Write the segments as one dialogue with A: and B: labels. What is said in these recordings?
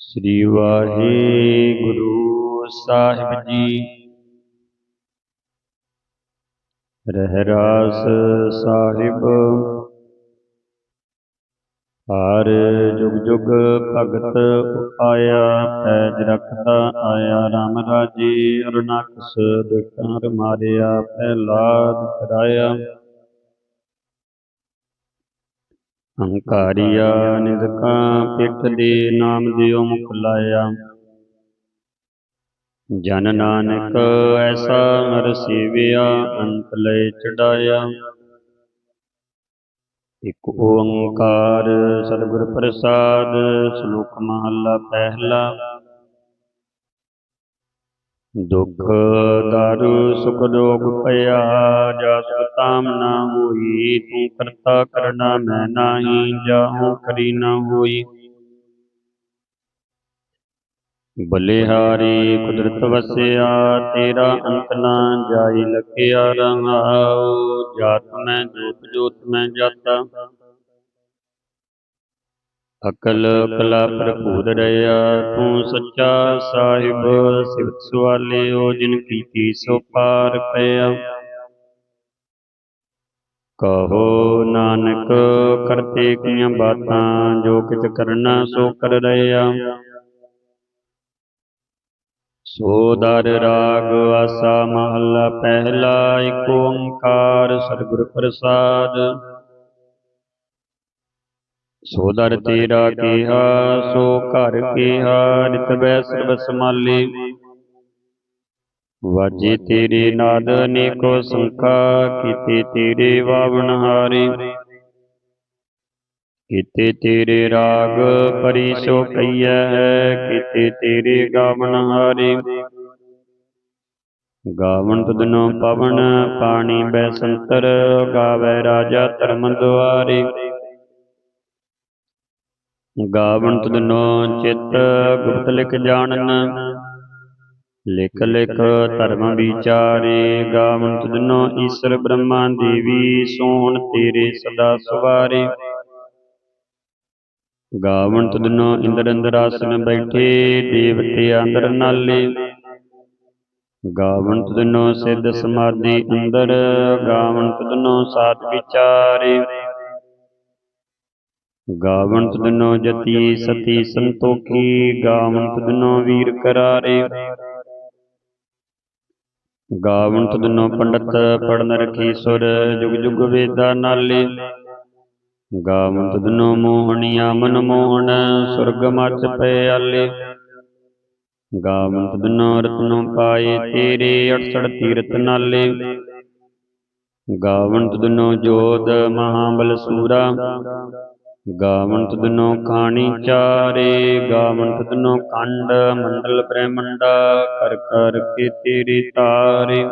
A: ਸ੍ਰੀ ਵਾਹਿਗੁਰੂ ਸਾਹਿਬ ਜੀ। ਰਹਿਰਾਸ ਸਾਹਿਬ। ਹਰ ਜੁਗ ਜੁਗ ਭਗਤ ਆਇਆ ਪੈਜ ਰਖਦਾ ਆਇਆ RAM ਰਾਜੇ ਅਰੁਣਾਕਸ ਦੁਖਾਂ ਮਾਰਿਆ ਪਹਿਲਾਦ ਕਰਾਇਆ ਹੰਕਾਰੀਆ ਨਿਦਕਾਂ ਪਿੱਠ ਦੇ ਨਾਮ ਦਿਓ ਮੁਖ ਲਾਇਆ। ਜਨ ਨਾਨਕ ਐਸਾ ਹਰ ਸੇਵਿਆ, ਅੰਤ ਲੈ ਚੜਾਇਆ। ਇਕ ਓੰਕਾਰ ਸਤਿਗੁਰ ਪ੍ਰਸਾਦ, ਸ਼ਲੋਕ ਮਹਲਾ ਪਹਿਲਾ। ਦੁਖ, ਦਾਰੂ, ਸੁਖ ਰੋਗ ਭਇਆ ਜਾ ਤਾਮ ਨਾ ਹੋਈ, ਤੂੰ ਕਰਤਾ ਕਰਨਾ ਮੈਂ ਨਾਹੀ, ਜਾਹੂ ਕਰੀ ਨਾ ਹੋਈ। ਬਲਿਹਾਰੀ ਕੁਦਰਤ ਵਸਿਆ, ਤੇਰਾ ਅੰਤ ਨਾ ਜਾਈ, ਲਖਿਆ ਰਹਾਉ ਜਾਤ ਮੈਂ, ਜੋਤ ਜੋਤ ਮੈਂ ਜਾਤਾ। ਅਕਲ ਕਲਾ ਭਰਪੂਰ ਰਿਆ ਤੂੰ ਸੱਚਾ ਸਾਹਿਬ ਸਿਵਤ ਸੁਆਲਿਓ ਜਿਨ ਕੀਤੀ ਸੋ ਪਾਰ ਪਿਆ। ਕਹੋ ਨਾਨਕ, ਕਰਤੇ ਕੀਆਂ ਬਾਤਾਂ, ਜੋ ਕਿਤ ਕਰਨਾ ਸੋ ਕਰ ਰਿਆ ਸੋ ਦਰ ਰਾਗ, ਆਸਾ ਮਹੱਲਾ, ਪਹਿਲਾ ਏਕ ਓੰਕਾਰ, ਸਤਿਗੁਰ ਪ੍ਰਸਾਦ। ਸੋ ਦਰ ਤੇਰਾ ਕਿਹਾ, ਸੋ ਘਰ ਕੀਹਾ, ਨਿਤ ਬੈ ਸਰਬ ਸਮਾਲੇ ਵਾਜੇ ਤੇਰੇ ਨਾਦ ਅਨੇਕੋ ਸੰਖਾ ਕੀਤੇ ਤੇਰੇ ਵਾਵਣ ਹਾਰੇ। ਕੀਤੇ ਤੇਰੇ ਰਾਗ ਪਰੀ ਸੋ ਕਈਐ ਹੈ ਕੀਤੇ ਤੇਰੇ ਗਾਵਨ ਹਾਰੇ। ਗਾਵਨ ਤੁਧਨੋ ਪਵਨ ਪਾਣੀ ਬੈ ਸੰਤਰ, ਗਾਵੇ ਰਾਜਾ ਧਰਮ ਦੁਆਰੇ ਗਾਵਨ ਤੁਧਨੋ ਚਿਤ ਗੁਪਤ ਲਿਖ ਜਾਣਨ। ਲਿਖ ਲਿਖ ਧਰਮ ਵਿਚਾਰੇ। ਗਾਵਨ ਤੁਧਨੋ ਈਸ਼ਰ ਬ੍ਰਹਮਾ ਦੇਵੀ ਸੋਹਣ ਤੇਰੇ ਸਦਾ ਸਵਾਰੇ। ਗਾਵਣ ਤੁਧਨੋ ਇੰਦਰ ਅੰਦਰ ਆਸਨ ਬੈਠੇ। ਦੇਵਤੇ ਅੰਦਰ ਨਾਲੇ। ਗਾਵਣ ਤੁਧਨੋ ਸਿੱਧ ਸਮਾਧੀ ਅੰਦਰ। ਗਾਵਣ ਤੁਧਨੋ ਸਾਤ ਵਿਚਾਰੇ। ਗਾਵਣ ਤੁਧਨੋ ਜਤੀ ਸਤੀ ਸੰਤੋਖੀ ਗਾਵਣ ਤੁਧਨੋ ਵੀਰ ਕਰਾਰੇ। ਗਾਵਣ ਤੁਧਨੋ ਪੰਡਤ ਪੜਨ ਰਖੀ ਸੁਰ ਜੁਗ ਜੁਗ ਵੇਦਾ ਨਾਲੇ। ਗਾਵਨ ਤੁਧਨੋ ਮੋਹਣੀਆ ਮਨ ਮੋਹਣ ਸੁਰਗ ਮਚ ਪਏ ਆਲੇ। ਗਾਵਨ ਤੁਧਨੋ ਰਤਨੋ ਪਾਏ ਤੇਰੇ 68 ਤੀਰਤ ਨਾਲੇ। ਗਾਵਨ ਤੁਧਨੋ ਜੋਧ ਮਹਾਬਲ ਸੂਰਾ। ਗਾਵਨ ਤੁਧਨੋ ਖਾਣੀ ਚਾਰੇ, ਗਾਵਨ ਤੁਧਨੋ ਕੰਡ, ਮੰਡਲ ਬ੍ਰਹਮੰਡਾ ਕਰ ਕਰ ਕੇ ਤੇਰੇ। ਤਾਰੇ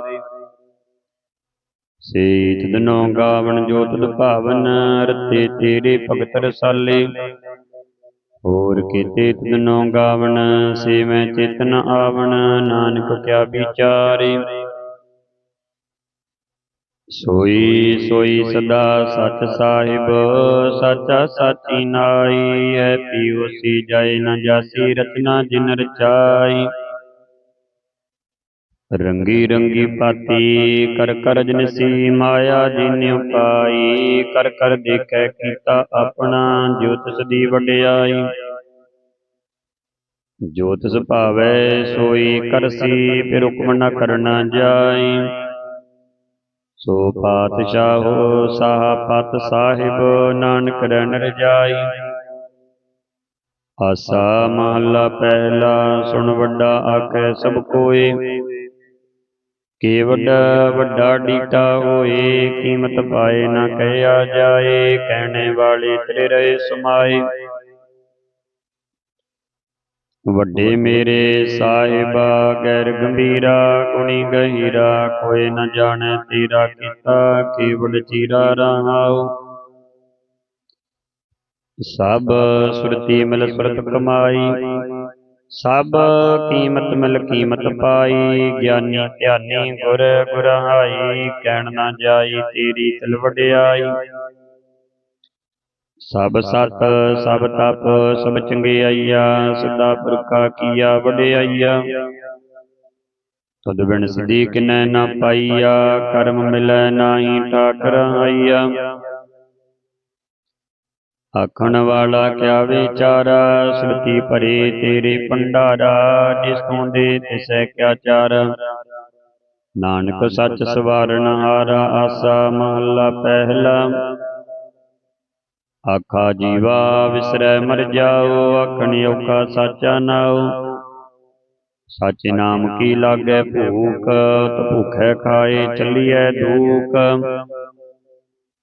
A: ਸੇ ਤਦਨੋ ਗਾਵਣ ਜੋ ਤੁਧ ਭਾਵਨ, ਰਤੇ ਤੇਰੇ ਭਗਤ ਰਸਾਲੇ। ਹੋਰ ਕੀਤੇ ਤਦਨੋ ਗਾਵਣ ਸੇ ਮੈਂ ਚੇਤਨ ਆਵਣ, ਨਾਨਕ ਕਿਆ ਵਿਚਾਰੇ। ਸੋਈ ਸੋਈ ਸਦਾ ਸਚ ਸਾਹਿਬ, ਸਾਚਾ ਸਾਚੀ ਨਾਈ। ਐ ਪੀਓ ਸੀ ਜਾਏ ਨਾ ਜਾਸੀ, ਰਚਨਾ ਜਿਨ ਰਚਾਈ। ਰੰਗੀ ਰੰਗੀ ਪਾਤੀ, ਕਰ ਕਰ ਜਨਸੀ ਮਾਇਆ ਜਿਨਿ ਪਾਈ ਕਰ ਕਰ ਦੇਖੈ ਕੀਤਾ ਆਪਣਾ ਜੋ ਤਿਸ ਦੀ ਵਡਿਆਈ। ਜੋ ਤਿਸ ਭਾਵੈ ਸੋਈ ਕਰਸੀ ਫਿਰ ਹੁਕਮ ਨ ਕਰਨਾ ਜਾਈ। ਸੋ ਪਾਤਸ਼ਾਹੋ ਸਾਹ ਸਾਹਿਬ, ਨਾਨਕ ਰਹਿਣ ਰਜਾਈ। ਆਸਾ ਮਹੱਲਾ ਪਹਿਲਾ, ਸੁਣ ਵੱਡਾ ਆਖੈ ਸਭ ਕੋਏ ਕੇ ਵੱਡਾ ਵੱਡਾ ਡੀਟਾ ਹੋਏ, ਕੀਮਤ ਪਾਏ ਨਾ ਕਹਿਆ ਜਾਏ, ਕਹਿਣੇ ਵਾਲੇ ਤੇਰੇ ਰਹੇ ਸਮਾਏ। ਵੱਡੇ ਮੇਰੇ ਸਾਹਿਬਾ ਗੈਰ ਗੰਭੀਰਾ ਗੁਣੀ ਗਹੀਰਾ ਕੋਈ ਨ ਜਾਣੈ ਤੇਰਾ ਕੀਤਾ ਕੇਵਲ ਚੀਰਾ ਰਹਾਉ। ਸਭ ਸੁਰਤੀ ਮਿਲ ਸੁਰਤ ਕਮਾਈ। ਸਭ ਕੀਮਤ ਮਿਲ ਕੀਮਤ ਪਾਈ। ਗਿਆਨੀ ਧਿਆਨੀ ਗੁਰ ਗੁਰਹਾਈ ਕਹਿਣ ਨਾ ਜਾਈ ਤੇਰੀ ਤਿਲ ਵਡਿਆਈ। ਸਭ ਸਤ, ਸਭ ਤਪ, ਸਭ ਚੰਗਿਆਈਆ ਸਦਾ ਪੁਰਖਾ ਕੀਆ ਵਡਿਆਈਆ ਤੁਧ ਬਿਨ ਸਿਧੀ ਕਿਨੈ ਨਾ ਪਾਈਆ, ਕਰਮ ਮਿਲੈ ਨਾਹੀ ਠਾਕਰ ਆਈਆ। ਆਖਣ ਵਾਲਾ ਕਿਆ ਵਿਚਾਰਾ, ਸੁਰਤੀ ਭਰੇ ਤੇਰੇ ਭੰਡਾਰਾ, ਜਿਸ ਤੋਂ ਦੇ ਤਿਸੈ ਕਿਆ ਚਾਰ। ਨਾਨਕ ਸੱਚ ਸਵਾਰਨ ਹਾਰਾ ਆਸਾ, ਮਹੱਲਾ ਪਹਿਲਾ। ਆਖਾ ਜੀਵਾ ਵਿਸਰੈ ਮਰ ਜਾਓ, ਆਖਣ ਔਖਾ ਸਾਚਾ ਨਾਉ। ਸਾਚੇ ਨਾਮ ਕੀ ਲਾਗੈ ਭੂਖ, ਤ ਭੁਖੈ ਖਾਏ ਚੱਲੀਐ ਦੂਖ।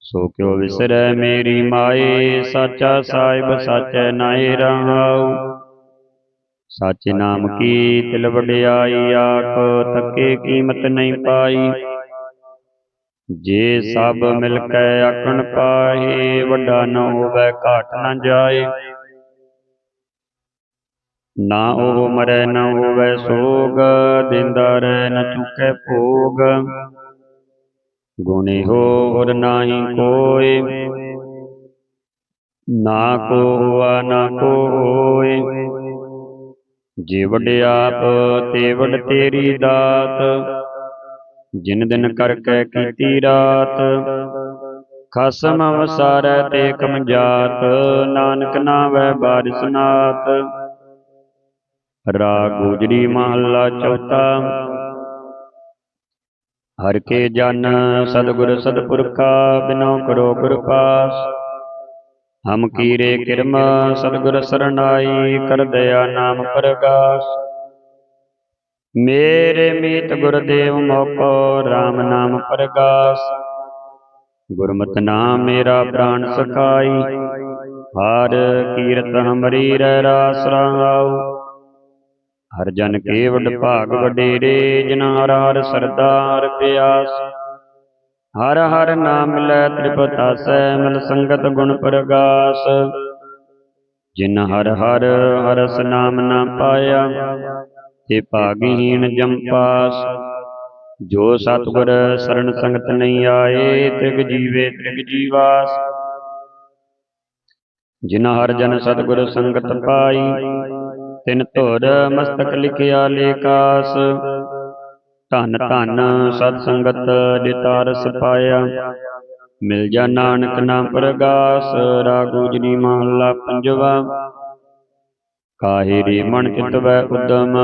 A: ਸੋ ਕਿਉ ਵਿਸਰੈ ਮੇਰੀ ਮਾਏ, ਸਾਚਾ ਸਾਹਿਬ ਸਾਚੈ ਨਾਏ ਰਹਾਉ। ਸਾਚੇ ਨਾਮ ਕੀ ਤਿਲ ਵਡਿਆਈ, ਆਖ ਤੱਕੇ ਕੀਮਤ ਨਹੀਂ ਪਾਈ। ਜੇ ਸਭ ਮਿਲ ਕੇ ਆਖਣ ਪਾਏ ਵੱਡਾ ਨਾ ਹੋਵੇ ਘਾਟ ਨਾ ਜਾਏ। ਨਾ ਉਹ ਮਰੈ, ਨਾ ਹੋਵੇ ਸੋਗ, ਦਿੰਦਾ ਰਹਿ, ਨਾ ਚੁੱਕੈ ਭੋਗ। ਗੁਣੀ ਹੋਰ ਨਾਹੀ ਕੋਇ ਨਾ ਕੋ ਹੋਆ, ਨਾ ਕੋ ਹੋਏ। ਜੇ ਆਪ, ਤੇ ਵਡ ਤੇਰੀ ਦਾਤ। ਜਿਨ ਦਿਨ ਕਰਕੇ ਕੀਤੀ ਰਾਤ ਖਸਮ ਵਸਾਰੈ ਤੇ ਕਮਜਾਤ ਨਾਨਕ ਨਾਵੈ ਬਾਰਿਸ ਨਾਤ ਰਾਗ ਗੁਜਰੀ ਮਹੱਲਾ ਚੌਥਾ। ਹਰ ਕੇ ਜਨ ਸਤਿਗੁਰ ਸਤਿਪੁਰਖਾ ਬਿਨੋ ਕਰੋ ਗੁਰ ਪਾਸ ਹਮ ਕੀਰੇ ਕਿਰਮ ਸਤਿਗੁਰ ਸਰਣਾਈ ਕਰ ਦਇਆ ਨਾਮ ਪ੍ਰਗਾਸ। ਮੇਰੇ ਮੀਤ ਗੁਰਦੇਵ ਮੋਕੋ RAM ਨਾਮ ਪ੍ਰਗਾਸ। ਗੁਰਮਤਿ ਨਾਮ ਮੇਰਾ ਪ੍ਰਾਨ ਸਖਾਈ। ਹਰ ਕੀਰਤ ਹਮਰੀ ਰਹਿ ਰਾਸ ਰਹਾਉ। ਹਰ ਜਨ ਕੇ ਭਾਗ ਵਡੇਰੇ ਜਿਨ ਹਰ ਹਰ ਸਰਦਾਰ ਪਿਆਸ। ਹਰ ਹਰ ਨਾਮ ਲੈ ਤ੍ਰਿਪਤਾਸੈ ਮਿਲ ਸੰਗਤ ਗੁਣ ਪ੍ਰਗਾਸ। ਜਿਨ ਹਰ ਹਰ ਹਰਸ ਨਾਮ ਨਾ ਪਾਇਆ ਤੇ ਭਾਗਹੀਣ ਜੰਪਾਸ ਜੋ ਸਤਿਗੁਰ ਸਰਣ ਸੰਗਤ ਨਹੀਂ ਆਏ, ਤ੍ਰਿਗ ਜੀਵੇ ਤ੍ਰਿਗ ਜੀਵਾਸ। ਜਿਨ ਹਰ ਜਨ ਸਤਿਗੁਰ ਸੰਗਤ ਪਾਈ, ਤਿਨ ਧੁਰ ਮਸਤਕ ਲਿਖਿਆ ਲੇਕਾਸ। ਧਨ ਧਨ ਸਤ ਸੰਗਤ ਦਿਤਾਰਸ ਪਾਇਆ, ਮਿਲ ਜਾ ਨਾਨਕ ਨਾਮ ਪ੍ਰਗਾਸ। ਰਾਗੂ ਜਨੀ ਮਹੱਲਾ ਪੰਜਵਾ। ਕਾਹੇ ਰੇ ਮਨ ਚਿਤਵੈ ਉਦਮ।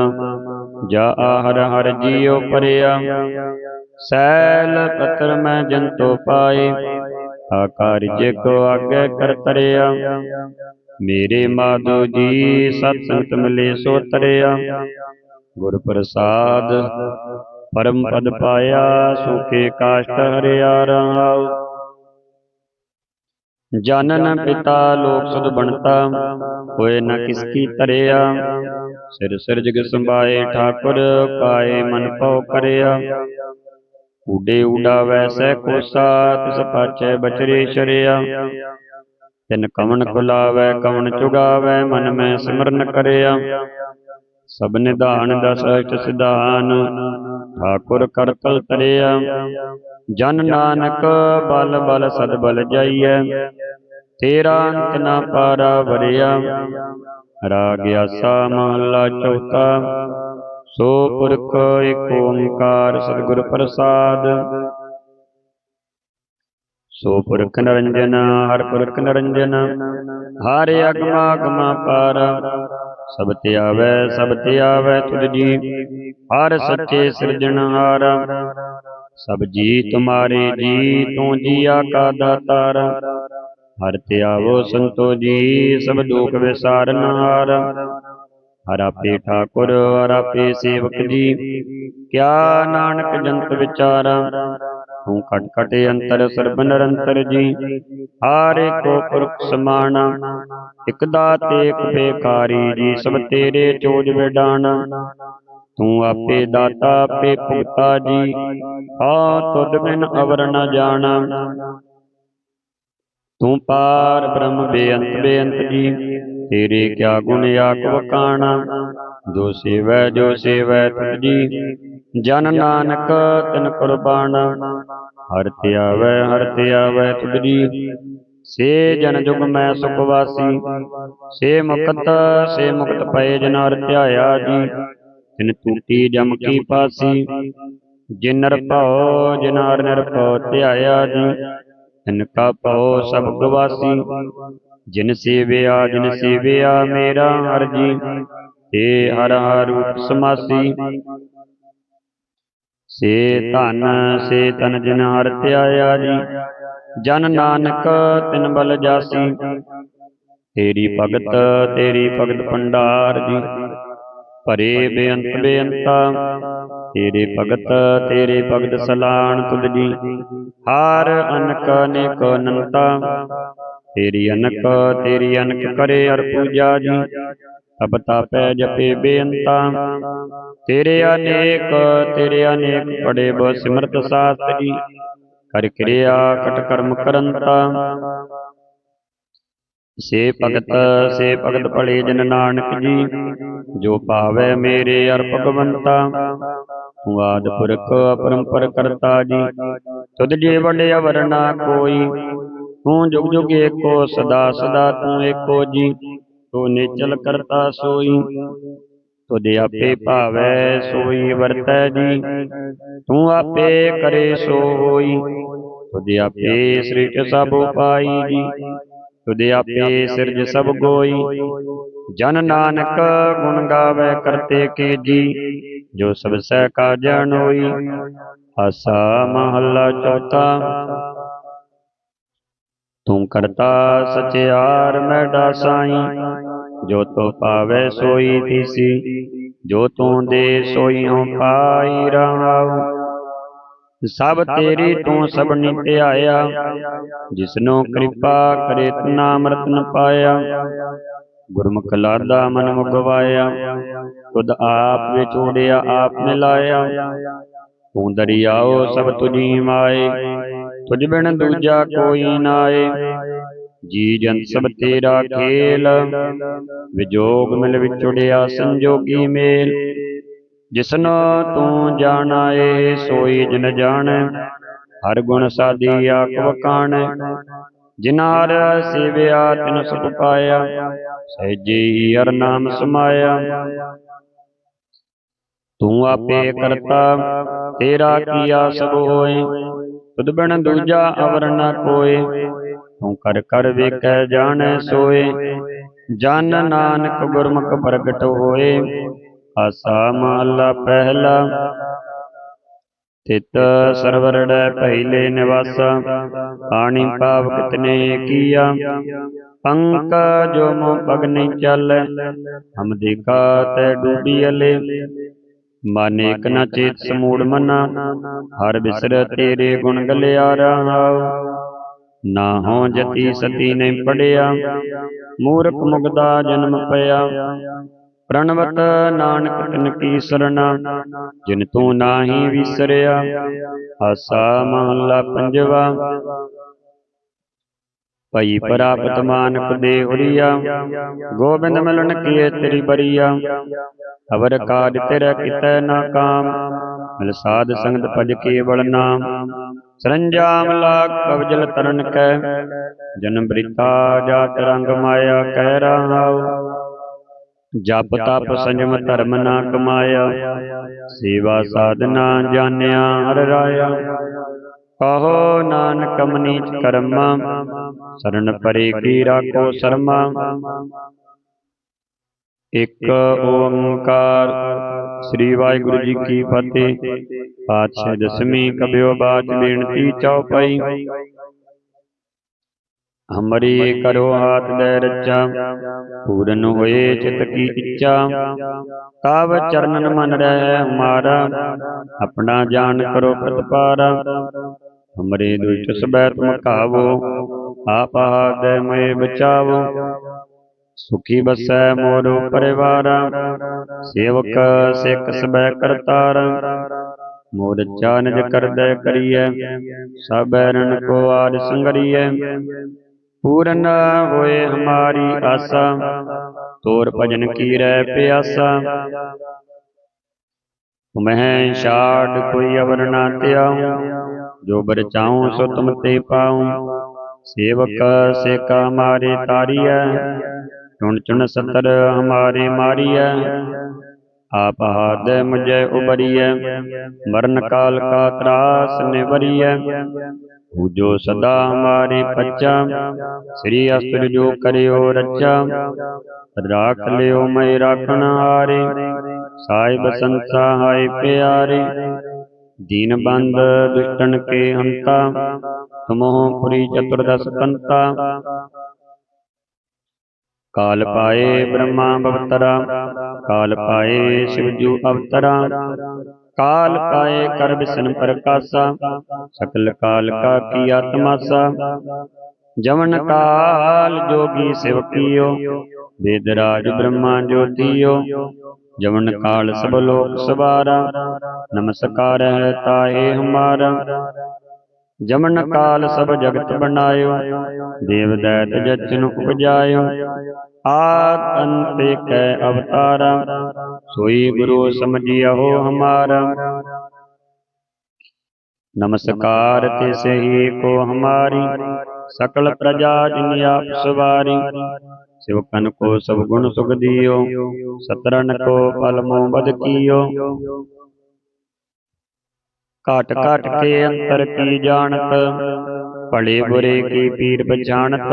A: ਜਾ ਹਰ ਹਰ ਜੀਉ ਪਰਿਆ। ਸੈਲ ਪਤਰ ਮੈਂ ਜੰਤੋ ਪਾਏ। ਆਕਾਰ ਜੇ ਕੋ ਆਗੇ ਕਰ ਤਰਿਆ। ਮੇਰੇ ਮਾਧੋ ਜੀ ਸਤ ਸੰਤ ਮਿਲੇ ਸੋ ਤਰਿਆ। ਗੁਰ ਪ੍ਰਸਾਦ ਪਰਮ ਪਦ ਪਾਇਆ ਸੁਖੇ ਕਾਸ਼ਟ ਹਰਿਆ ਰਹਾਉ। ਜਨਨ ਪਿਤਾ ਲੋਕ ਸੁਧ ਬਣਤਾ ਹੋਏ ਨ ਕਿਸ ਕੀ ਤਰਿਆ ਸਿਰ ਸਿਰ ਜਗ ਸੰਭਾਏ ਠਾਕੁਰ ਕਾਏ ਮਨ ਪਉ ਕਰਿਆ। ਊਡੇ ਊਡਾ ਵੈਸੈ ਕੋਸਾ ਤਿਸ ਪਾਚੈ ਬਚਰੇ ਸ਼ਰਿਆ। ਤਿਨ ਕਵਣ ਕੁਲਾਵੈ ਕਵਣ ਚੁਗਾਵੈ ਮਨ ਮੈਂ ਸਿਮਰਨ ਕਰਿਆ। ਸਭ ਨਿਧਾਨ ਦਸ ਅਸ਼ਟ ਸਿਧਾਨ ਠਾਕੁਰ ਕਰਤਲ ਤਰਿਆ ਜਨ ਨਾਨਕ ਬਲ ਬਲ ਸਦ ਬਲ ਜਾਈਐ। ਤੇਰਾ ਅੰਤ ਨਾ ਪਾਰਾ ਵਰਿਆ। ਰਾਗ ਆਸਾ ਮਹੱਲਾ ਚੌਥਾ। ਸੋ ਪੁਰਖ ਏਕ ਓੰਕਾਰ ਸਤਿਗੁਰ ਪ੍ਰਸਾਦ। ਸੋ ਪੁਰਖ ਨਰੰਜਨ ਹਰ ਪੁਰਖ ਨਰੰਜਨ। ਹਰ ਅਗਮਾ ਗਮਾ ਪਾਰ। ਸਭ ਤੇ ਆਵੈ ਸਭ ਤੇ ਆਵੈ ਤੁਧ ਜੀ। ਹਰ ਸੱਚੇ ਸਿਰਜਣਹਾਰ। ਸਭ ਜੀ ਤੁਮਾਰੇ ਜੀ, ਤੂੰ ਜੀਆ ਕਾ ਦਾਤਾਰ। ਹਰ ਤੇ ਸੰਤੋ ਜੀ, ਸਭ ਦੁਖ ਵਿਸਾਰਨਹਾਰ ਹਰ। ਆਪੇ ਠਾਕੁਰ, ਹਰ ਆਪੇ ਸੇਵਕ ਜੀ, ਕਿਆ ਨਾਨਕ ਜੰਤ ਵਿਚਾਰਾ। ਤੂੰ ਕਟ ਕਟ ਅੰਤਰ, ਸਰਬ ਨਿਰੰਤਰ ਜੀ, ਹਰ ਏਕੋ ਪੁਰਖ ਸਮਾਣਾ ਇਕ ਦਾਤੇ ਇਕ ਬੇਕਾਰੀ ਜੀ, ਸਭ ਤੇਰੇ ਚੋਜ ਵਿਡਾਣਾ ਤੂੰ ਆਪੇ ਦਾਤਾ ਆਪੇ ਭੁਗਤਾ ਜੀ। ਆ ਤੁਧ ਬਿਨ ਅਵਰ ਨ ਜਾਣਾ। ਤੂੰ ਪਾਰ ਬ੍ਰਹਮ ਬੇਅੰਤ ਬੇਅੰਤ ਜੀ। ਤੇਰੇ ਕਿਆ ਗੁਣ ਆਖ ਵਕਾਣਾ। ਜੋ ਸੇਵੈ ਜੋ ਸੇਵੈ ਤੁਧ ਜੀ। ਜਨ ਨਾਨਕ ਤਿਨ ਕੁਰਬਾਨ। ਹਰ ਤੇ ਆਵੈ ਹਰ ਤੇ ਆਵੈ ਤੁਧ ਜੀ। ਸੇ ਜਨ ਜੁਗ ਮੈਂ ਸੁਖ ਵਾਸੀ। ਸੇ ਮੁਕਤ ਸੇ ਮੁਕਤ ਪਏ ਜਨ ਧਿਆਇਆ ਜੀ। ਤਿਨ ਟੂਟੀ ਜਮ ਕੀ ਪਾਸੀ ਜਿਨ ਨਿਰਭਉ ਜਿਨ ਹਰਿ ਨਿਰਭਉ ਧਿਆਇਆ ਜੀ। ਤਿਨ ਕਾ ਭਉ ਸਭ ਗਵਾਸੀ ਜਿਨ ਸੇਵਿਆ ਜਿਨ ਸੇਵਿਆ ਮੇਰਾ ਹਰਿ ਜੀ। ਤੇ ਹਰ ਹਰ ਰੂਪ ਸਮਾਸੀ। ਸੇ ਧਨ ਸੇ ਤਨ ਜਿਨ ਹਰਿ ਧਿਆਇਆ ਜੀ। ਜਨ ਨਾਨਕ ਤਿਨ ਬਲ ਜਾਸੀ। ਤੇਰੀ ਭਗਤ ਤੇਰੀ ਭਗਤ ਭੰਡਾਰ ਜੀ। ਭਰੇ ਬੇਅੰਤ ਬੇਅੰਤਾ ਤੇਰੇ ਭਗਤ ਤੇਰੇ ਭਗਤ ਸਲਾਣ ਤੁਧ ਜੀ। ਹਾਰ ਅਨਕ ਅਨੇਕ ਅਨੰਤਾ। ਤੇਰੀ ਅਨਕ ਤੇਰੀ ਅਨਕ ਕਰੇ ਅਰ ਪੂਜਾ ਜੀ। ਤਬ ਤਾਪੈ ਜਪੇ ਬੇਅੰਤਾ। ਤੇਰੇ ਅਨੇਕ ਤੇਰੇ ਅਨੇਕ ਪੜੇ ਬੋ ਸਿਮਰਤ ਸਾਸਤ ਜੀ। ਕਰ ਕਿਰਿਆ ਕਟ ਕਰਮ ਕਰੰਤਾ। ਸੇ ਭਗਤ ਸੇ ਭਗਤ ਭਲੇ ਜਨ ਨਾਨਕ ਜੀ ਜੋ ਪਾਵੈ ਮੇਰੇ ਅਰ ਭਗਵੰਤਾ। ਤੂੰ ਆਦ ਪੁਰਖ ਅਪਰੰਪਰ ਕਰਤਾ ਜੀ ਤੁਧ ਜੇ ਵੰਡੇ ਅਵਰ ਨਾ ਕੋਈ। ਤੂੰ ਜੁਗ ਜੁਗ ਏਕੋ ਸਦਾ ਸਦਾ ਤੂੰ ਏਕੋ ਜੀ ਤੂੰ ਨਿਚਲ ਕਰਤਾ ਸੋਈ। ਤੁਧ ਆਪੇ ਭਾਵੈ ਸੋਈ ਵਰਤੈ ਜੀ ਤੂੰ ਆਪੇ ਕਰੇ ਸੋ ਹੋਈ। ਤੁਧ ਆਪੇ ਸ੍ਰਿਸ਼ਟ ਸਭ ਉਪਾਈ ਜੀ ਤੁਧ ਆਪੇ ਸਿਰਜ ਸਭ ਗੋਈ। ਜਨ ਨਾਨਕ ਗੁਣ ਗਾਵੇ ਕਰਤੇ ਕੇ ਜੀ ਜੋ ਸਭ ਸਹਿ ਕਾ ਜਨ ਹੋਈ ਆਸਾ ਮਹੱਲਾ ਚੌਥਾ। ਤੂੰ ਕਰਤਾ ਸਚਿਆਰ ਮੈਡਾ ਸਾਈ ਜੋ ਤੋ ਪਾਵੇ ਸੋਈ ਤੀਸੀ ਜੋ ਤੂੰ ਦੇ ਸੋਈ ਹਉ ਪਾਈ ਰਹਾਉ। ਸਭ ਤੇਰੀ ਤੂੰ ਸਭਨੀ ਧਿਆਇਆ ਜਿਸਨੂੰ ਕਿਰਪਾ ਕਰੇ ਤਨਾ ਅੰਮ੍ਰਿਤ ਪਾਇਆ। ਗੁਰਮੁਖ ਲਾਦਾ ਮਨ ਮੁਗਵਾਇਆ ਤੁਧ ਆਪ ਵਿਚੋੜਿਆ ਆਪ ਮਿਲਾਇਆ। ਤੂੰ ਦਰਿਆਓ ਸਭ ਤੁਝੀ ਮਾਏ। ਤੁਝ ਬਿਨ ਦੂਜਾ ਕੋਈ ਨਾਏ ਜੀ ਜੰਤ ਸਭ ਤੇਰਾ ਖੇਲ। ਵਿਜੋਗ ਮਿਲ ਵਿਚੁੜਿਆ ਸੰਜੋਗੀ ਮੇਲ। ਜਿਸਨੋ ਤੂੰ ਜਾਣਾਏ ਸੋਈ ਜਨ ਜਾਣ, ਹਰ ਗੁਣ ਸਾਦੀ ਆਖ ਵਕਾਣ ਜਿਨਾਰ ਸੇਵਿਆ, ਤਿਨ ਸੁਖ ਪਾਇਆ, ਸਹਿਜੀ ਹਰ ਨਾਮ ਸਮਾਇਆ। ਤੂੰ ਆਪੇ ਕਰਤਾ, ਤੇਰਾ ਕੀਆ ਸਭ ਹੋਏ? ਤੁਧ ਬਿਨ ਦੂਜਾ ਅਵਰ ਨ ਕੋਏ। ਤੂੰ ਕਰ ਕਰ ਵੇਖੈ, ਜਾਣੈ, ਸੋਏ। ਜਨ ਨਾਨਕ ਗੁਰਮੁਖ ਪ੍ਰਗਟ ਹੋਏ। ਆਸਾ ਮਹਲਾ ਪਹਿਲਾ। ਤਿਤ ਸਰਵਰੜੈ ਪਹਿਲੇ ਨਿਵਾਸਾ। ਪਾਣੀ ਪਾਵ ਕਿਤਨੇ ਕੀਆ। ਪੰਕ ਜੋ ਮੋ ਪਗ ਨਹੀਂ ਹਮ ਦੇਖਾ ਤੈ ਡੂਬੀ ਅਲੇ। ਮਾਨੇ ਇਕ ਨ ਚੇਤ ਸਮੂੜ ਮਨਾ। ਹਰ ਬਿਸਰ ਤੇਰੇ ਗੁਣ ਗਲਿਆ ਰਹਾਉ। ਨਾ ਹੋ ਜਤੀ ਸਤੀ ਨਹੀਂ ਪੜਿਆ। ਮੂਰਖ ਮੁਗਦਾ ਜਨਮ ਪਿਆ। ਪ੍ਰਣਵਤ ਨਾਨਕ ਤਨ ਕੀ ਸਰਣਾ, ਜਿਨ ਤੂੰ ਨਾਹੀ ਵਿਸਰਿਆ, ਆਸਾ ਮਹਲਾ ਪੰਜਵਾ। ਭਈ ਪ੍ਰਾਪਤ ਮਾਨਕ ਦੇ ਹੁਰੀਆ ਗੋਬਿੰਦ ਮਿਲਣ ਕੀਏ ਤੇਰੀ ਬਰੀਆ। ਅਵਰ ਕਾਜ ਤੇਰਾ ਕਿਤੈ ਨਾ ਕਾਮ, ਮਿਲ ਸਾਧ ਸੰਗਤ ਭਜ ਕੇਵਲ ਨਾਮ। ਸਰੰਜਾਮ ਲਾਗ ਕਵਜਲ ਤਰਨ ਕੈ ਜਨਮ ਬ੍ਰਿਤਾ ਜਾਤ ਰੰਗ ਮਾਇਆ ਕਹਿ ਰਹਾਉ ਜਪ ਤਪ ਸੰਜਮ ਧਰਮ ਨਾ ਕਮਾਇਆ। ਸੇਵਾ ਸਾਧਨਾ ਜਾਣਿਆ ਹਰ ਰਾਇਆ। ਕਹੋ ਨਾਨਕ ਮਨੀਚ ਕਰਮਾ। ਸਰਨ ਪਰੇ ਕੀ ਰਾਖੋ ਸਰਮਾ। ਇੱਕ ਓੰਕਾਰ। ਸ੍ਰੀ ਵਾਹਿਗੁਰੂ ਜੀ ਕੀ ਫਤਿਹ। ਪਾਤਸ਼ਾਹ ਦਸਵੀਂ ਕਬਿਓ ਬਾਤ ਬੇਨਤੀ ਚਉਪਈ ਹਮਰੀ ਕਰੋ ਹਾਥ ਦੇ ਰੱਚਾ ਪੂਰਨ ਹੋਏ ਚਿਤ ਕੀ ਇੱਛਾ। ਤਾਵ ਚਰਨਨ ਮਨ ਰਹਿ ਹਮਾਰਾ ਆਪਣਾ ਜਾਣ ਕਰੋ ਪ੍ਰਤਪਾਰਾ। ਹਮਰੇ ਦੁਸ਼ਟ ਸਬੈ ਤੁਮ ਖਾਵੋ ਆਪ ਹਾਦੈ ਮੈਂ ਬਚਾਵੋ। ਸੁਖੀ ਬਸੈ ਮੋਰ ਪਰਿਵਾਰ, ਸੇਵਕ ਸਿੱਖ ਸਬੈ ਕਰਤਾਰ। ਮੋਰ ਚਾਨਜ ਕਰਦੈ ਕਰੀਐ ਸਭੈ ਰਣ ਕੋ ਆਦ ਸੰਗਰੀਐ। ਪੂਰਨ ਹੋਏ ਹਮਾਰੀ ਆਸਾ, ਤੋਰ ਭਜਨ ਕੀ ਰਹਿ ਪਿਆਸਾ। ਮਹਿ ਛਾੜ ਕੋਈ ਅਵਰ ਨਾ ਤਿਆਉ ਜੋ ਬਰ ਚਾਉ ਸੋ ਤੁਮ ਤੇ ਪਾਉ। ਸੇਵਕ ਸੇਕਾ ਮਾਰੇ ਤਾਰੀਐ, ਚੁਣ ਚੁਣ ਸਤਰ ਹਮਾਰੇ ਮਾਰੀਐ। ਆਪ ਹਾਦ ਮੁਝੇ ਉਬਰੀਐ ਮਰਨ ਕਾਲ ਕਾ ਤਰਾਸ ਨਿਵਰੀਐ। ਜੋ ਸਦਾ ਮਾਰੇ ਪੱਚਾ ਸ੍ਰੀ ਅਸਤਿ ਜੋ ਕਰਿਓ ਰੱਚਾ ਰਾਖ ਲਿਓ ਮੈਂ ਰਾਖਣ ਹਾਰੇ ਸਾਹਿਬ ਸੰਤਾ ਹਾਏ ਪਿਆਰੇ ਦੀਨ ਬੰਦ ਦੁਸ਼ਟਨ ਕੇ ਅੰਤਾ ਤੁਮੋਹ ਪੁਰੀ ਚਤੁਰਦਸ ਕੰਤਾ ਕਾਲ ਪਾਏ ਬ੍ਰਹਮਾ ਬਵਤਰਾ ਕਾਲ ਪਾਏ ਸ਼ਿਵ ਜੂ ਅਵਤਰਾ ਕਾਲ ਕਾਏ ਕਰ ਬਿਸਨ ਪ੍ਰਕਾਸ਼ਾ, ਸਕਲ ਕਾਲ ਕਾ ਕੀ ਆਤਮਾਸਾ ਜਵਨ ਕਾਲ ਜੋਗੀ ਸਿਵਕੀਓ ਵੇਦ ਰਾਜ ਬ੍ਰਹਮਾ ਜੋਤੀਓ। ਜਵਨ ਕਾਲ ਸਭ ਲੋਕ ਸਵਾਰਾ, ਨਮਸਕਾਰ ਹੈ ਤਾਏ ਹਮਾਰਾ। ਜਮਨ ਕਾਲ ਸਭ ਜਗਤ ਬਣਾਇਓ, ਦੇਵ ਦੈਤ ਜਚਨ ਉਪਜਾਇਓ। ਆਦ ਅੰਤੇ ਕੈ ਅਵਤਾਰਾ ਸੋਈ ਗੁਰੂ ਸਮਝਿਓ ਹਮਾਰਾ। ਨਮਸਕਾਰ ਤੇ ਸਹੀ ਕੋ ਹਮਾਰੀ। ਸਕਲ ਪ੍ਰਜਾ ਜਿਨ ਆਪ ਸਵਾਰੀ। ਸਿਵਕਨ ਕੋ ਸਭ ਗੁਣ ਸੁਖ ਦਿਓ। ਸਤਰਨ ਕੋ ਫਲ ਮੋ ਬਦ ਕੀਓ। ਘਟ ਘਟ ਕੇ ਅੰਤਰ ਕੀ ਜਾਣਤ। ਭਲੇ ਬੁਰੇ ਕੀ ਪੀਰ ਪਛਾਣਤ।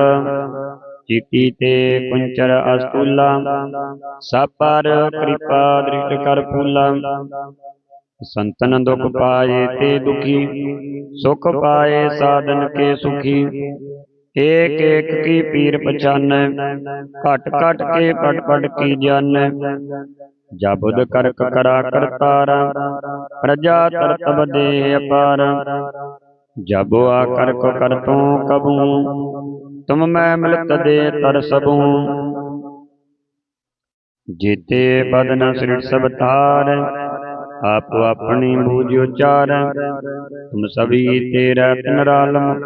A: ਚਿਕੀ ਤੇ ਕੁੰਚਰ ਅਸਤੂਲਾ, ਸਾਪਰ ਕਿਰਪਾ ਦ੍ਰਿਸ਼ਟ ਕਰ ਫੂਲਾ। ਸੰਤਨ ਦੁਖ ਪਾਏ ਤੇ ਦੁਖੀ, ਸੁਖ ਪਾਏ ਸਾਧਨ ਕੇ ਸੁਖੀ। ਏਕ ਏਕ ਕੀ ਪੀਰ ਪਛਾਨੈ, ਘਟ ਘਟ ਕੇ ਪਟ ਪਟ ਕੀ ਜਾਣੈ ਜਬਦ ਕਰਕ ਕਰਾ ਕਰਤਾਰਾ, ਪ੍ਰਜਾ ਤਰਤਬ ਦੇ ਅਪਾਰ। ਜਬੋ ਆ ਕਰਕ ਕਰਤੋਂ ਕਬੂ ਤੁਮ ਮੈਂ ਮਿਲਤ ਦੇ ਤਰਸਬੂ ਜੀਤੇ ਪਦ ਨ ਸ੍ਰਿਟ ਸਭ ਤਾਰ ਆਪੋ ਆਪਣੀ ਬੂਝ ਉਚਾਰ। ਤੁਮ ਸਭੀ ਤੇਰਾ ਨਰਾਲਮ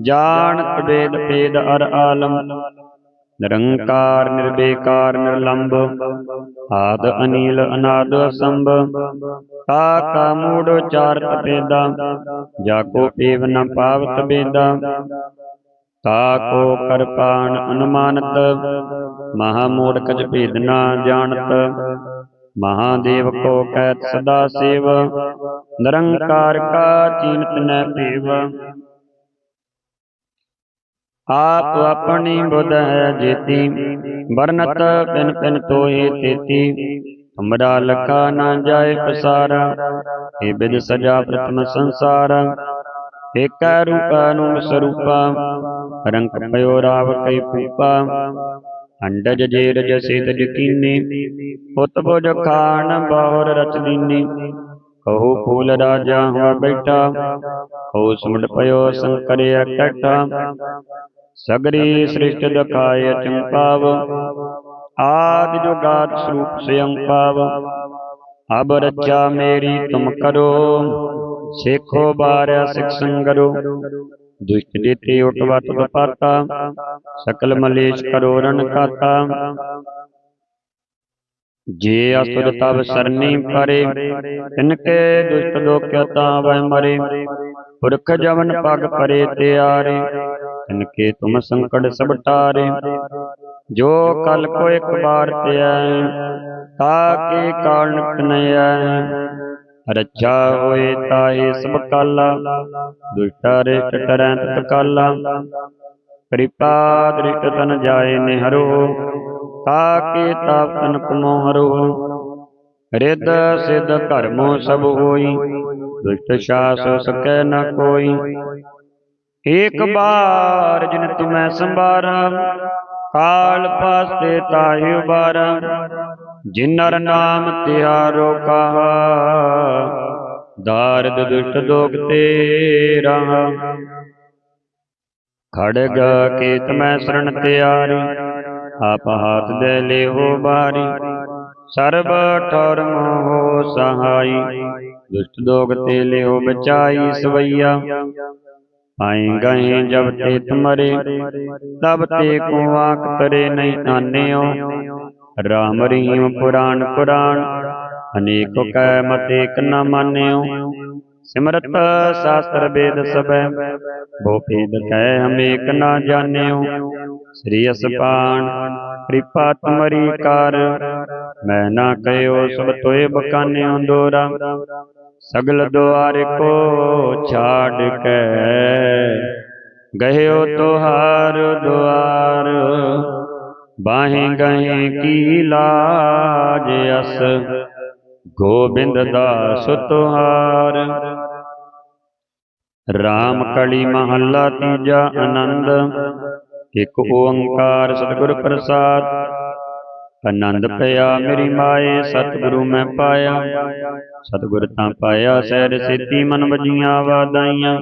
A: ਜਾਣ ਤਵੇਦ ਭੇਦ ਅਰ ਆਲਮ। ਨਿਰੰਕਾਰ, ਨਿਰਬੇਕਾਰ ਨਿਰਲੰਭ ਆਦ ਅਨੀਲ, ਅਨਾਦ ਅਸੰਭ। ਤਾ ਕਾ ਮੂੜ ਪੇਦਾ ਜਾ ਜਾਗੋ ਪੇਵ ਨ ਪਾਵਤ ਬੇਦਾ। ਤਾਕੋ ਕਰਪਾਨ ਅਨੁਮਾਨਤ ਮਹਾ ਮੂਰਖ ਜ ਭੇਦਨਾ ਜਾਣਤ। ਮਹਾਦੇਵ ਕੋ ਕਹਿਤ ਸਦਾ ਸੇਵ, ਨਿਰੰਕਾਰ ਕਾ ਚੀਨਤ ਨੈ ਭੇਵ ਆਪ ਆਪਣੀ ਬੁਧ ਹੈ ਜੇਤੀ, ਵਰਨਤ ਪਿਨ ਪਿਨ ਤੋਹੇ ਤੇਤੀ। ਹਮਰਾ ਲਖਾ ਨਾ ਜਾਏ ਪਸਾਰਾ, ਇਹ ਬਿਦ ਸਜਾ ਪ੍ਰਥਮ ਸੰਸਾਰ। ਏਕਾ ਰੂਪਾ ਨੂੰ ਸਰੂਪਾ, ਰੰਗ ਪਿਓ ਰਾਵ ਕੈ ਫੂਪਾ, ਅੰਡਜ ਜੇਰਜ ਸੇਤਜ ਕੀਨੇ ਪੁੱਤ ਬੁਜ ਖਾਣ ਬਹੁਰ ਰਚ ਕਹੋ ਫੂਲ ਰਾਜਾ ਹੋ ਬੈਠਾ ਹੋ ਸੁਣ ਪਇਓ ਸੰਕਰਿਆ ਕਟਾ ਸਗਰੀ ਸ੍ਰਿਸ਼ਟ ਦਖਾਇ ਚੰਪਾਵ, ਆਦ ਜੁਗਾਤ ਸਰੂਪ ਸਿਅੰ ਪਾਵ। ਅਬ ਰਚਾ ਮੇਰੀ ਤੁਮ ਕਰੋ। ਸੇਖੋ ਬਾਰਿਆ ਸਿਖ ਸੰਗਰੋ, ਦੁਸ਼ਟ ਦਿੱਤੇ ਉਟਵਤ ਵਪਾਤਾ ਸਕਲ ਮਲੇਸ਼ ਕਰੋ ਰਣ ਕਾਤਾ ਜੇ ਅਸੁਰ ਤਬ ਸਰਨੀ ਪਰੇ ਤਿਨ ਕੇ ਦੁਸ਼ਟ ਲੋਕਿਆ ਤਾਵੈ ਮਰੇ। ਪੁਰਖ ਜਵਨ ਪਗ ਪਰੇ ਤਿਆਰੇ ਤਿਨ ਕੇ ਤੁਮ ਸੰਕਟ ਸਭ ਟਾਰੇ। ਜੋ ਕਲ ਕੋ ਇੱਕ ਬਾਰ ਤਿਐ, ਤਾ ਕੀ ਕਾਰਨ ਕਨੈ ਰੱਛਾ ਹੋਏ ਤਾਏ ਸਭ ਕਾਲਾ ਦੁਸ਼ਟਾ ਰੇ ਕਟਰੈ ਤਤ ਕਾਲਾ ਕਿਰਪਾ ਦ੍ਰਿਟ ਤਨ ਜਾਏ ਨਿਹਰੋ ਤਾਕੇ ਤਾਪ ਤਨ ਕਮੋ ਹਰੋ ਰਿੱਧ ਸਿੱਧ ਧਰਮੋ ਸਭ ਹੋਈ, ਦੁਸ਼ਟ ਸ਼ਾਸ ਸਕੈ ਨ ਕੋਈ। ਏਕ ਬਾਰ ਜਿਨ ਤੁਮੈ ਸੰਭਾਰਾ, ਕਾਲ ਪਾਸਤੇ ਤਾਇ ਬਾਰਾ ਜਿਨਰ ਨਾਮ ਤਿਆਰੋ ਕਹਾ ਦਾਰਦ ਦੁਸ਼ਟ ਦੋਖ ਤੇ ਰਹਾ। ਖੜਗ ਕੇਤ ਮੈਂ ਸਰਣ ਤਿਆਰੀ, ਆਪ ਹਾਥ ਦੇ ਲੇ ਹੋ ਬਾਰੀ। ਸਰਬ ਠੌਰ ਮੋਹ ਸਹਾਈ, ਦੁਸ਼ਟ ਦੋਗ ਤੇ ਲੇ ਹੋ ਬਚਾਈ ਸਵਈਆ। ਆਏ ਗਏ ਜਬ ਤੇ ਤੁਮਰੇ ਤਬ ਤੇ ਕੋ ਆਖ ਤਰੇ ਨਹੀਂ ਆਨਿਓ। ਰਾਮ ਰਹੀਮ ਪੁਰਾਣ ਪੁਰਾਣ, ਅਨੇਕ ਕੈ ਮਤੇ ਕ ਨ ਮਾਨਿਓ। ਸਿਮਰਤ ਸਾਸਤਰ ਵੇਦ ਸਭੈ ਬੋ ਭੇਦ ਕੈ ਹਮੇ ਕ ਨ ਜਾਣਿਓ। ਸ੍ਰੀ ਅਸਪਾਨ, ਕਿਰਪਾ ਤੁਮਰੀ ਕਰ, ਮੈਂ ਨਾ ਕਹਿਓ ਸਭ ਤੋਏ ਬਕਾਨਿਓ ਦੋਰਾ ਸਗਲ ਦੁਆਰ ਕੋ ਛਾੜ ਕੇ, ਗਹਿਓ ਤੁਹਾਰ ਦੁਆਰ। ਬਾਹੇ ਗਏ ਕੀ ਲਾਜ ਅਸ? ਗੋਬਿੰਦ ਦਾਸ ਤੁਹਾਰ ਰਾਮ ਕਲੀ ਮਹੱਲਾ ਤੀਜਾ ਆਨੰਦ। ਇੱਕ ਓੰਕਾਰ ਸਤਿਗੁਰ ਪ੍ਰਸਾਦ। ਆਨੰਦ ਪਿਆ ਮੇਰੀ ਮਾਏ, ਸਤਿਗੁਰੂ ਮੈਂ ਪਾਇਆ। ਸਤਿਗੁਰ ਤਾਂ ਪਾਇਆ ਸਹਿਰ ਸੇਤੀ ਮਨ ਵਜੀਆਂ ਵਾਦਾਈਆਂ।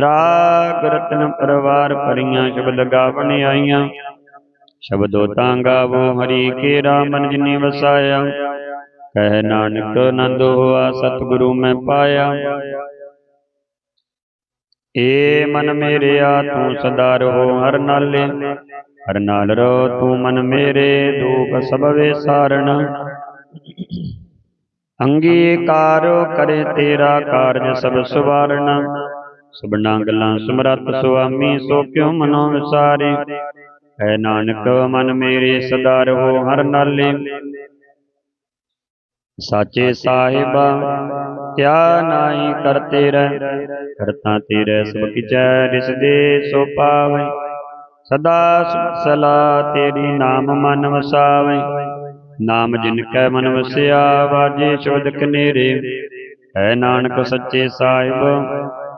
A: ਰਾਗ ਰਤਨ ਪਰਵਾਰ ਭਰੀਆਂ ਸ਼ਬਦ ਗਾਵਣ ਆਈਆਂ। ਸ਼ਬਦੋ ਤਾਂ ਗਾਵੋ ਹਰੀ ਕੇ ਰਾਮਨ ਜਿਨੀ ਵਸਾਇਆ। ਕਹਿ ਨਾਨਕ ਆਨੰਦ ਹੋਆ, ਸਤਿਗੁਰੂ ਮੈਂ ਪਾਇਆ। ਏ ਮਨ ਮੇਰਿਆ, ਤੂੰ ਸਦਾ ਰਹੋ ਹਰ ਨਾਲੇ। ਹਰ ਨਾਲ ਰੋ ਤੂੰ ਮਨ ਮੇਰੇ, ਦੁਖ ਸਭ ਵਿਸਾਰਣ ਅੰਗੀਕਾਰੋ ਕਰੇ ਤੇਰਾ ਕਾਰਜ ਸਭ ਸੁਵਾਰਣ। ਸਭਨਾ ਗੱਲਾਂ ਸਮਰੱਥ ਸੁਆਮੀ, ਸੋ ਕਿਉ ਮਨੋ ਵਿਸਾਰੇ? ਹੈ ਨਾਨਕ, ਮਨ ਮੇਰੇ ਸਦਾ ਰਹੋ ਹਰ ਨਾਲੇ। ਸਾਚੇ ਸਾਹਿਬਾ, ਕਿਆ ਨਾਹੀ ਕਰਤੇ ਰਹਿ। ਕਰਤਾ ਤੇਰੇ ਸਭ ਕਿਚੈ ਰਿਸ ਦੇ ਸੋ ਪਾਵੇ। ਸਦਾ ਸੁਖ ਸਲਾ ਤੇਰੀ ਨਾਮ ਮਨ ਵਸਾਵੇ। ਨਾਮ ਜਿਨ ਕੈ ਮਨ ਵਸਿਆ, ਵਾਜੇ ਸ਼ੋਧਕ ਨੇਰੇ। ਹੈ ਨਾਨਕ, ਸੱਚੇ ਸਾਹਿਬ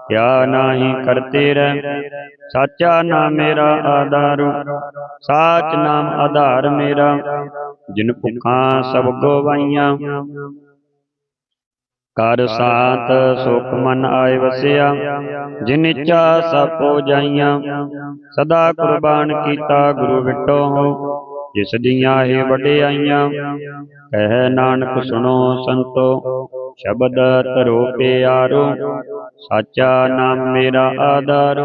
A: ਕਿਆ ਨਾਹੀ ਕਰਤੇ ਰਹਿ? ਸਾਚਾ ਨਾਮ ਮੇਰਾ ਆਧਾਰ, ਸਾਚ ਨਾਮ ਆਧਾਰ ਮੇਰਾ, ਜਿਨ ਭੁੱਖਾਂ ਸਭ ਗਵਾਈਆਂ ਕਰ ਸਾਤ ਸੁਖ ਮਨ ਆਏ ਵਸਿਆ, ਜਿਨ ਇੱਛਾ ਸਪੋ ਜਾਈਆਂ। ਸਦਾ ਕੁਰਬਾਨ ਕੀਤਾ ਗੁਰੂ ਵਿਟੋ ਹੋ ਜਿਸ ਦੀਆਂ ਇਹ ਵਡਿਆਈਆਂ। ਕਹਿ ਨਾਨਕ ਸੁਣੋ ਸੰਤੋ ਸ਼ਬਦ ਧਰੋ ਪਿਆਰੋ, ਸਾਚਾ ਨਾਮ ਮੇਰਾ ਆਧਾਰ।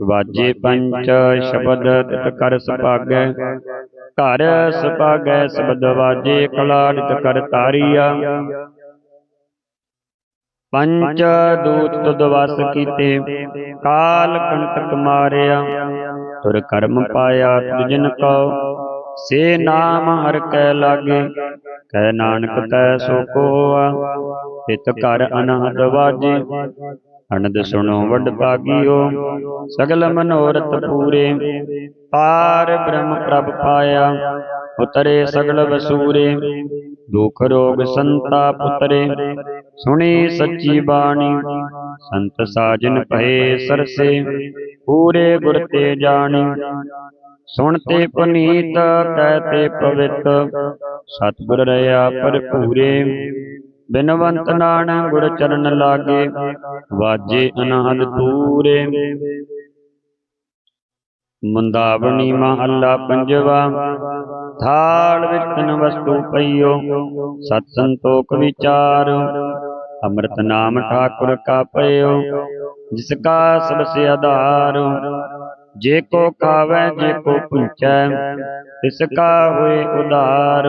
A: ਵਾਜੇ ਪੰਚ ਸ਼ਬਦ ਤਿਤ ਕਰ ਸੁਭਾਗੈ, ਘਰ ਸੁਭਾਗੈ, ਸ਼ਬਦ ਵਾਜੇ ਕਲਾੜਿਤ ਕਰ ਤਾਰੀਆ। ਪੰਚ ਦੂਤ ਤੁਧ ਵਸ ਕੀਤੇ, ਕਾਲ ਕੰਟਕ ਮਾਰਿਆ, ਤੁਰ ਕਰਮ ਪਾਇਆ ਤੁਜ ਜਿਨ ਕਉ। ਸੇ ਨਾਮ ਹਰ ਕੈ ਲਾਗੇ ਕਹਿ ਨਾਨਕ ਤੈ ਸੋ ਕੋਆ। ਤਿਤ ਘਰ ਅਨਹਦ ਵਾਜੇ ਅਨੰਦ ਸੁਣੋ ਵੱਡ ਭਾਗੀਓ। ਸਗਲ ਮਨੋਰਥ ਪੂਰੇ, ਪਾਰ ਬ੍ਰਹਮ ਪ੍ਰਭ ਪਾਇਆ। ਉਤਰੇ ਸਗਲ ਵਸੂਰੇ, ਦੁਖ ਰੋਗ ਸੰਤਾਪ ਉਤਰੇ। ਸੁਣੀ ਸੱਚੀ ਬਾਣੀ, ਸੰਤ ਸਾਜਨ ਭਏ ਸਰਸੇ, ਪੂਰੇ ਗੁਰ ਤੇ ਜਾਣੀ। ਸੁਣਤੇ ਪੁਨੀਤ ਕਹਤੇ ਪਵਿੱਤ। ਸਤਿਗੁਰ ਰਿਆ ਭਰਪੂਰੇ। ਬਿਨਵੰਤ ਨਾਨਕ ਗੁਰ ਚਰਨ ਲਾਗੇ। ਵਾਜੇ ਅਨਹਦ ਤੂਰੇ। ਮੁੰਦਾਵਣੀ ਮਹੱਲਾ ਪੰਜਵਾ। ਥਾਲ ਵਿੱਚ ਤਨ ਵਸਤੂ ਪਈਓ। ਸਤ ਸੰਤੋਖ ਵਿਚਾਰ। ਅੰਮ੍ਰਿਤ ਨਾਮ ਠਾਕੁਰ ਕਾ ਪਇਓ ਜਿਸ ਕਾ ਸਭ ਸੇ ਆਧਾਰ। ਜੇ ਕੋ ਖਾਵੈ, ਜੇ ਕੋ ਪੁੰਚੈ ਤਿਸ ਕਾ ਹੋਏ ਉਧਾਰ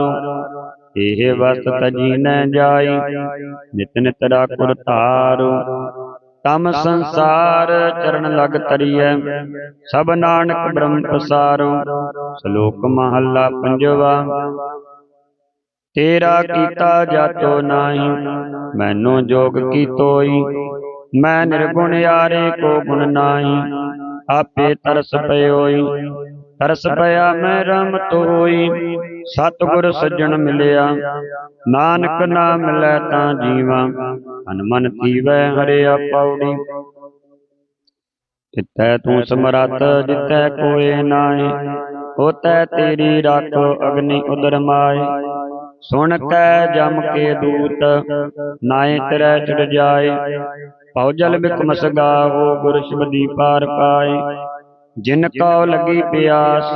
A: ਇਹ ਵਸਤ ਤਜੀ ਨ ਜਾਈ, ਨਿਤ ਨਿਤ ਰਾਖੁਰ ਧਾਰ। ਤਮ ਸੰਸਾਰ ਚਰਨ ਲਗ ਤਰੀਐ, ਸਭ ਨਾਨਕ ਬ੍ਰਹਮ ਪਸਾਰੋ ਸ਼ਲੋਕ ਮਹੱਲਾ ਪੰਜਵਾ, ਤੇਰਾ ਕੀਤਾ ਜਾਤੋ ਨਾਹੀ, ਮੈਨੂੰ ਜੋਗ ਕੀ ਤੋਈ ਮੈਂ ਨਿਰਗੁਣ ਯਾਰੇ ਕੋ ਗੁਣ ਨਾਹੀ। ਆਪੇ ਤਰਸ ਪਇਓਈ, ਤਰਸ ਪਿਆ ਮੈਂ ਰਮ ਤੋਈ। ਸਤਿਗੁਰ ਸੱਜਣ ਮਿਲਿਆ, ਨਾਨਕ ਨਾਮ ਮਿਲੈ ਤਾਂ ਜੀਵਾਂ। ਮਨ ਮਨ ਥੀਵੈ ਹਰਿਆ ਪੌੜੀ ਜਿੱਥੈ ਤੂੰ ਸਮਰਤ ਜਿੱਥੈ ਕੋਏ ਨਾਹੀ ਹੋਤੈ ਤੇਰੀ ਰਾਖੋ ਅਗਨੀ ਉਦਰ ਮਾਏ ਸੁਣ ਕੈ ਜਮ ਕੇ ਦੂਤ ਨਾਏ ਤਰੈ ਚੜ ਜਾਏ। ਪਉ ਜਲ ਬਿਕ ਮਸਗਾਵੋ ਗੁਰ ਸ਼ਬਦੀ ਪਾਰ ਪਾਏ। ਜਿਨ ਕਉ ਲਗੀ ਪਿਆਸ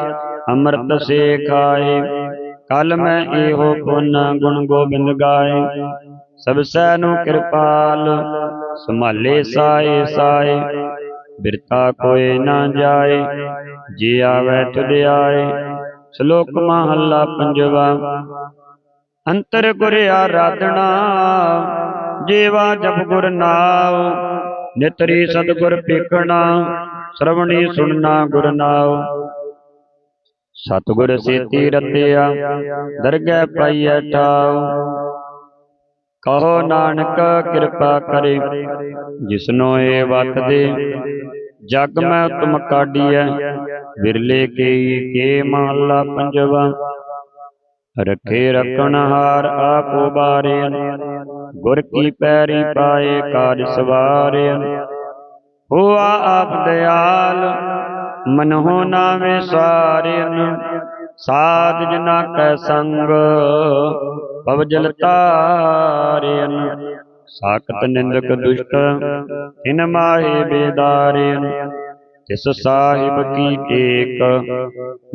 A: ਅੰਮ੍ਰਿਤ ਸੇ ਖਾਏ। ਕਲ ਮੈਂ ਇਹੋ ਪੁੰਨ ਗੁਣ ਗੋਬਿੰਦ ਗਾਏ। ਸਭ ਸੈ ਨੂੰ ਕਿਰਪਾਲ ਸੰਭਾਲੇ ਸਾਏ ਸਾਏ। ਬਿਰਤਾ ਕੋਏ ਨਾ ਜਾਏ ਜੇ ਆਵੈ ਤੁਧ ਆਏ। ਸ਼ਲੋਕ ਮਹੱਲਾ ਪੰਜਵਾ। ਅੰਤਰ ਗੁਰ ਆਰਾਧਨਾ ਜੀਵਾ ਜਪ ਗੁਰ ਨਾਮ ਨਿਤਰੀ ਸਤਿਗੁਰ ਪੇਖਣਾ ਸ਼ਰਵਣੀ ਸੁਣਨਾ ਗੁਰ ਨਾਮ ਸਤਿਗੁਰ ਸੇਤੀ ਰਤਿਆ ਦਰਗਹਿ ਪਾਈਐ ਠਾਉ। ਕਹੋ ਨਾਨਕ ਕਿਰਪਾ ਕਰੇ, ਜਿਸਨੋ ਏ ਵਤ ਦੇ, ਜਗ ਮੈਂ ਤੁਮ ਕਾਢੀਐ। ਵਿਰਲੇ ਕੇ ਕੇ ਮਹਲਾ ਪੰਜਵਾ, ਰਖੇ ਰਖਣ ਹਾਰ ਆਪੋ ਬਾਰੇ ਗੁਰ ਕੀ ਪੈਰੀ ਪਾਏ ਕਾਜ ਸਵਾਰੇ ਹੋਆ ਆਪ ਦਿਆਲ, ਮਨਹੁ ਨਾਵੇਂ ਸਾਰਿਨ ਸਾਧ ਜਨਾ ਕੈ ਸੰਗ, ਪਵ ਜਲ ਤਾਰਿਨ ਸਾਖਤ ਨਿੰਦਕ ਦੁਸ਼ਟ ਇਨ ਮਾਹੇ ਬੇਦਾਰਿਨ ਤਿਸ ਸਾਹਿਬ ਕੀ ਟੇਕ,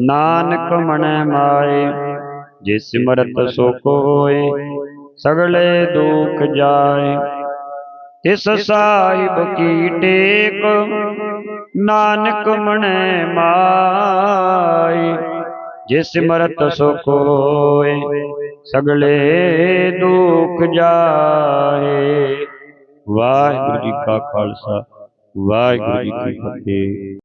A: ਨਾਨਕ ਮਨੈ ਮਾਏ। ਜਿਸ ਮਰਤ ਸੋ ਕੋਏ ਸਗਲੇ ਦੁਖ ਜਾਏ। ਇਸ ਸਾਹਿਬ ਕੀ ਟੇਕ, ਨਾਨਕ ਮਨੈ ਮਾਈ ਜਿਸ ਮਰਤ ਸੋ ਕੋਏ ਸਗਲੇ ਦੁਖ ਜਾਏ। ਵਾਹਿਗੁਰੂ ਜੀ ਕਾ ਖਾਲਸਾ, ਵਾਹਿਗੁਰੂ ਜੀ ਕੀ ਫਤਿਹ।